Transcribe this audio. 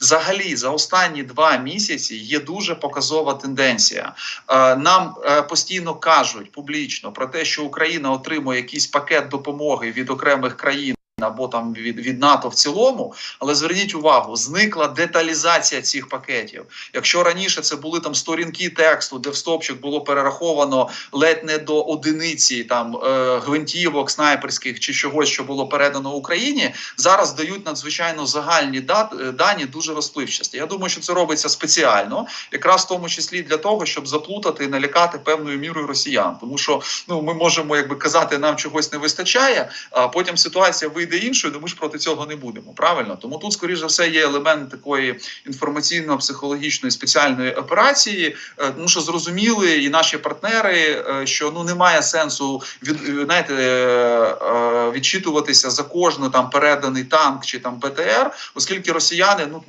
взагалі за останні два місяці є дуже показова тенденція. Е, Нам е, постійно кажуть публічно про те, що Україна отримує якийсь пакет допомоги від окремих країн. Або там від, від НАТО в цілому, але зверніть увагу, зникла деталізація цих пакетів. Якщо раніше це були там сторінки тексту, де в стопчик було перераховано ледь не до одиниці там е, гвинтівок, снайперських чи чогось, що було передано Україні, зараз дають надзвичайно загальні дат, е, дані, дуже розпливчасті. Я думаю, що це робиться спеціально, якраз в тому числі для того, щоб заплутати і налякати певною мірою росіян. Тому що ну ми можемо якби казати, нам чогось не вистачає, а потім ситуація вийде іншою, то ми ж проти цього не будемо. Правильно, тому тут, скоріш за все, є елемент такої інформаційно-психологічної спеціальної операції. е, Тому що зрозуміли і наші партнери, е, що ну немає сенсу від е, знаєте, відчитуватися за кожну там переданий танк чи там БТР, оскільки росіяни ну